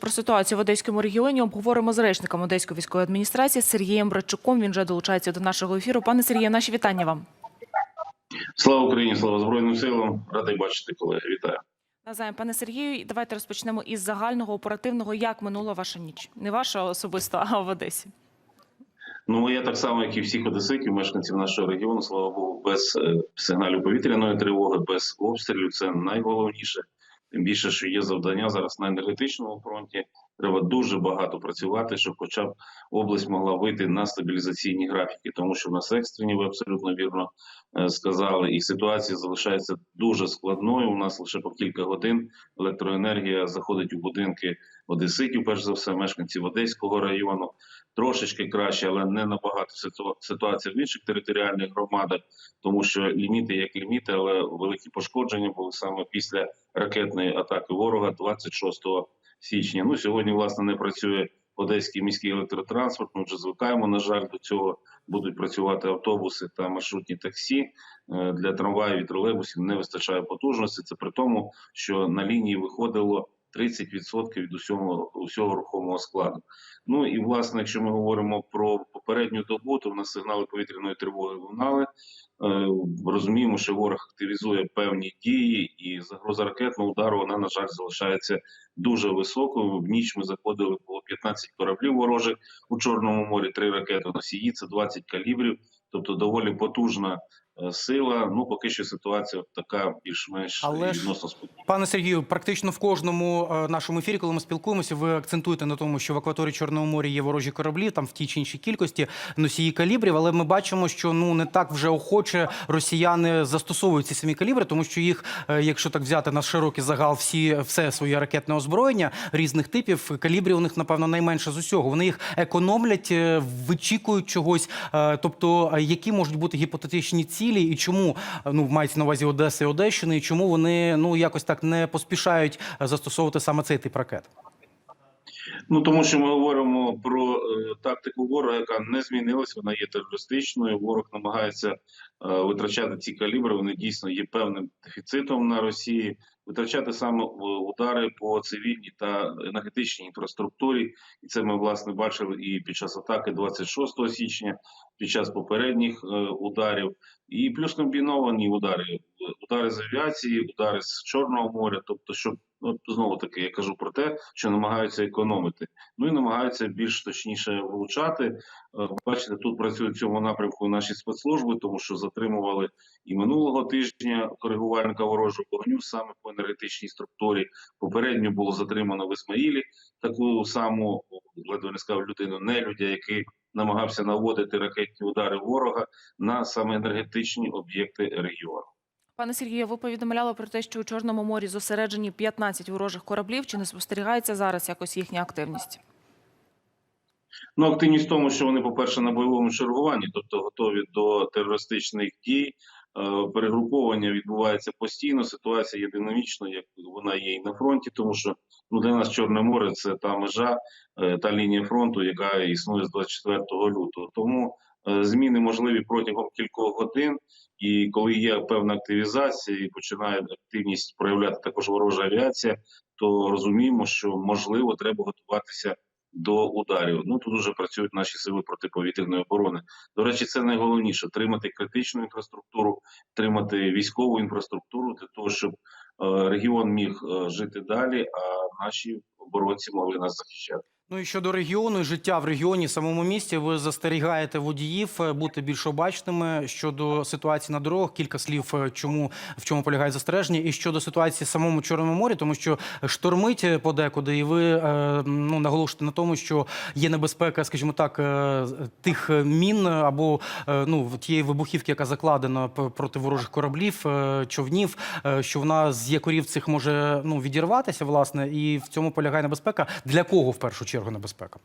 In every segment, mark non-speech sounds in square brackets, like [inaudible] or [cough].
Про ситуацію в Одеському регіоні обговоримо з речником Одеської військової адміністрації Сергієм Братчуком. Він вже долучається до нашого ефіру. Пане Сергію, наші вітання вам. Слава Україні, слава Збройним силам. Радий бачити, колеги. Вітаю. Назаєм, пане Сергію, давайте розпочнемо із загального оперативного. Як минула ваша ніч? Не ваша особисто, а в Одесі. Ну я так само, як і всіх одеситів, мешканців нашого регіону, слава Богу, без е, сигналів повітряної тривоги, без обстрілів. Це найголовніше. Тим більше, що є завдання зараз на енергетичному фронті. Треба дуже багато працювати, щоб, хоча б область могла вийти на стабілізаційні графіки, тому що в нас екстрені, ви абсолютно вірно е, сказали, і ситуація залишається дуже складною. У нас лише по кілька годин електроенергія заходить у будинки одеситів, перш за все, мешканців Одеського району. Трошечки краще, але не набагато ситу- ситуація в інших територіальних громадах, тому що ліміти як ліміти, але великі пошкодження були саме після ракетної атаки ворога 26 січня. Ну сьогодні власне не працює одеський міський електротранспорт. Ми вже звикаємо. На жаль, до цього будуть працювати автобуси та маршрутні таксі. Е, Для трамваїв і тролейбусів не вистачає потужності. Це при тому, що на лінії виходило 30% від усього усього рухомого складу. Ну і власне, якщо ми говоримо про попередню добу, то в нас сигнали повітряної тривоги лунали. Е, Розуміємо, що ворог активізує певні дії, і загроза ракетного удару вона на жаль залишається дуже високою. В ніч ми заходили було 15 кораблів ворожих у Чорному морі, три ракети носії, це 20 калібрів, тобто доволі потужна сила. Ну поки що ситуація така більш-менш Але відносно спокійна. Пане Сергію, практично в кожному е, нашому ефірі, коли ми спілкуємося, ви акцентуєте на тому, що в акваторії Чорного моря є ворожі кораблі, там в тій чи іншій кількості носії калібрів. Але ми бачимо, що ну не так вже охоче росіяни застосовують ці самі калібри, тому що їх, е, якщо так взяти на широкий загал, всі все своє ракетне озброєння різних типів, калібрів у них напевно найменше з усього. Вони їх економлять, е, вичікують чогось. Е, Тобто, е, які можуть бути гіпотетичні цілі, і чому е, ну мається на увазі Одеси і Одещини, і чому вони ну якось так не поспішають е, застосовувати саме цей тип ракет? Ну тому що ми говоримо про е, тактику ворога, яка не змінилась, вона є терористичною. Ворог намагається е, витрачати ці калібри. Вони дійсно є певним дефіцитом на Росії. Витрачати саме удари по цивільній та енергетичній інфраструктурі, і це ми власне бачили і під час атаки 26 січня, під час попередніх е, ударів, і плюс комбіновані удари, удари з авіації, удари з Чорного моря, тобто, щоб ну, знову таки я кажу про те, що намагаються економити. Ну і намагаються більш точніше влучати. Е, Бачите, тут працюють в цьому напрямку наші спецслужби, тому що затримували і минулого тижня коригувальника ворожого вогню саме по енергетичній структурі. Попередньо було затримано в Ісмаїлі таку саму ледве не сказав людину, нелюдя, який намагався наводити ракетні удари ворога на саме енергетичні об'єкти регіону. Пане Сергію, ви повідомляли про те, що у Чорному морі зосереджені 15 ворожих кораблів. Чи не спостерігається зараз якось їхня активність? Ну, активність в тому, що вони, по-перше, на бойовому чергуванні, тобто готові до терористичних дій. Е, Перегруповання відбувається постійно. Ситуація є динамічною, як вона є і на фронті, тому що ну для нас Чорне море це та межа, е, та лінія фронту, яка існує з 24 лютого. Тому зміни можливі протягом кількох годин. І коли є певна активізація і починає активність проявляти також ворожа авіація, то розуміємо, що можливо треба готуватися до ударів. Ну тут вже працюють наші сили протиповітряної оборони. До речі, це найголовніше: тримати критичну інфраструктуру, тримати військову інфраструктуру для того, щоб е, регіон міг е, жити далі, а наші оборонці могли нас захищати. Ну і щодо регіону життя в регіоні, самому місті, ви застерігаєте водіїв е, бути більш обачними щодо ситуації на дорогах. Кілька слів, е, чому в чому полягає застереження, і щодо ситуації в самому Чорному морі, тому що штормить подекуди, і ви е, ну наголошуєте на тому, що є небезпека, скажімо так, тих мін або ну тієї вибухівки, яка закладена проти ворожих кораблів, човнів, що вона з якорів цих може ну відірватися, власне, і в цьому полягає небезпека. Для кого в першу чергу небезпека?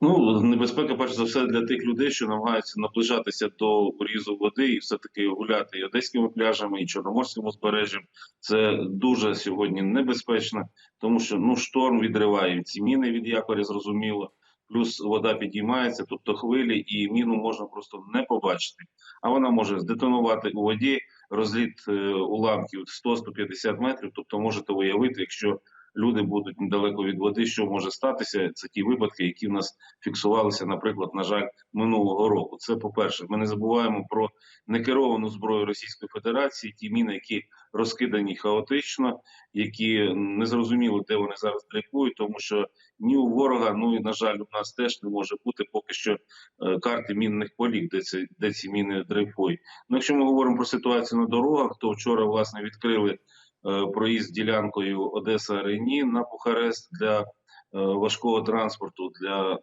Ну небезпека, перш за все, для тих людей, що намагаються наближатися до порізу води і все таки гуляти і одеськими пляжами, і чорноморським узбережжям. Це дуже сьогодні небезпечно, тому що ну шторм відриває ці міни від якоря, зрозуміло. Плюс вода підіймається, тобто хвилі, і міну можна просто не побачити. А вона може здетонувати у воді розліт е, уламків 100-150 метрів. Тобто можете уявити, якщо люди будуть недалеко від води. Що може статися? Це ті випадки, які в нас фіксувалися, наприклад, на жаль, минулого року. Це по-перше, ми не забуваємо про некеровану зброю Російської Федерації, ті міни, які розкидані хаотично, які не зрозуміло, де вони зараз дрейфують, тому що ні у ворога, ну і на жаль, у нас теж не може бути поки що е, карти мінних полів, де ці, де ці міни дрейфують. Ну, якщо ми говоримо про ситуацію на дорогах, то вчора власне відкрили проїзд ділянкою Одеса Рені на Бухарест для е, важкого транспорту для е,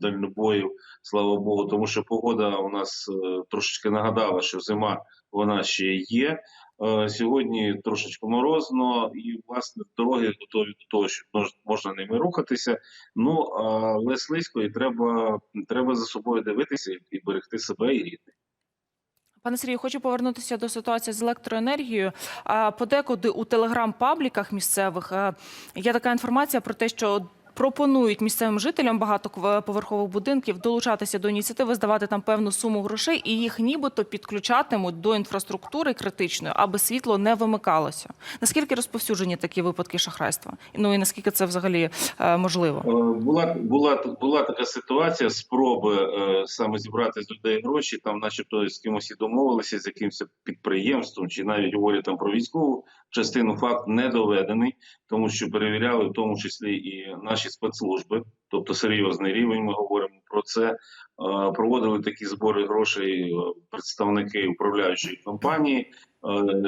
дальнобоїв. Слава Богу, тому що погода у нас е, трошечки нагадала, що зима вона ще є. Е, Сьогодні трошечки морозно, і власне дороги готові до того, що мож- можна ними рухатися. Ну але слизько, і треба, треба за собою дивитися і берегти себе і рідних. Пане Сергію, хочу повернутися до ситуації з електроенергією. Подекуди у телеграм-пабліках місцевих е, є така інформація про те, що пропонують місцевим жителям багатоповерхових будинків долучатися до ініціативи, здавати там певну суму грошей, і їх нібито підключатимуть до інфраструктури критичної, аби світло не вимикалося. Наскільки розповсюджені такі випадки шахрайства? Ну і наскільки це взагалі е, можливо? Е, Була була була така ситуація спроби е, саме зібрати з людей гроші, там, начебто, з кимось і домовилися, з якимось підприємством, чи навіть говорять там про військову частину. Факт не доведений, тому що перевіряли в тому числі і наші спецслужби, тобто серйозний рівень. Ми говоримо про це. Е, Проводили такі збори грошей е, представники управляючої компанії.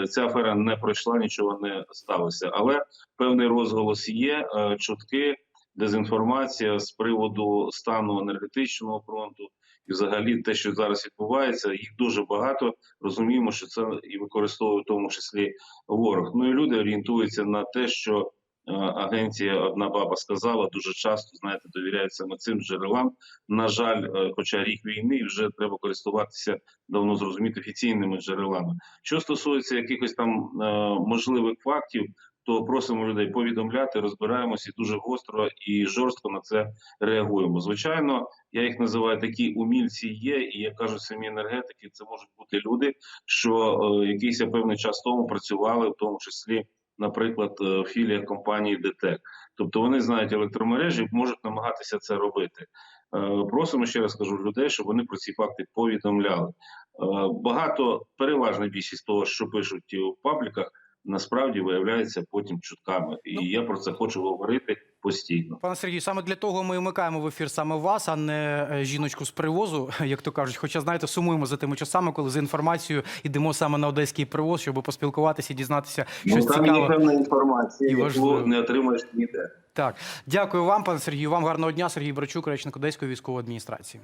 Е, Ця афера не пройшла, нічого не сталося, але певний розголос є, чутки дезінформація з приводу стану енергетичного фронту і взагалі те, що зараз відбувається, їх дуже багато. Розуміємо, що це і використовує в тому числі ворог. Ну і люди орієнтуються на те, що е, агенція одна баба сказала дуже часто, знаєте, довіряють саме цим джерелам. На жаль, е, хоча рік війни вже треба користуватися давно зрозуміти офіційними джерелами. Що стосується якихось там е, можливих фактів, то просимо людей повідомляти, розбираємося дуже гостро і жорстко на це реагуємо. Звичайно, я їх називаю такі умільці є, і як кажуть самі енергетики, це можуть бути люди, що е, якийсь певний час тому працювали, в тому числі, наприклад, е, в філіях компанії ДТЕК. Тобто вони знають електромережі, можуть намагатися це робити. Е, Просимо ще раз кажу людей, щоб вони про ці факти повідомляли. Е, Багато переважна більшість того, що пишуть в пабліках, насправді виявляється потім чутками, і Ну. я про це хочу говорити постійно. Пане Сергію, саме для того ми вмикаємо в ефір саме вас, а не е, жіночку з привозу, [laughs] як то кажуть. Хоча знаєте, сумуємо за тими часами, коли за інформацією йдемо саме на одеський привоз, щоб поспілкуватися і дізнатися щось ну, там цікаве. є певна інформація, і яку важливо. не отримаєш ніде. Так, дякую вам, пане Сергію. Вам гарного дня. Сергій Брачук, речник Одеської військової адміністрації.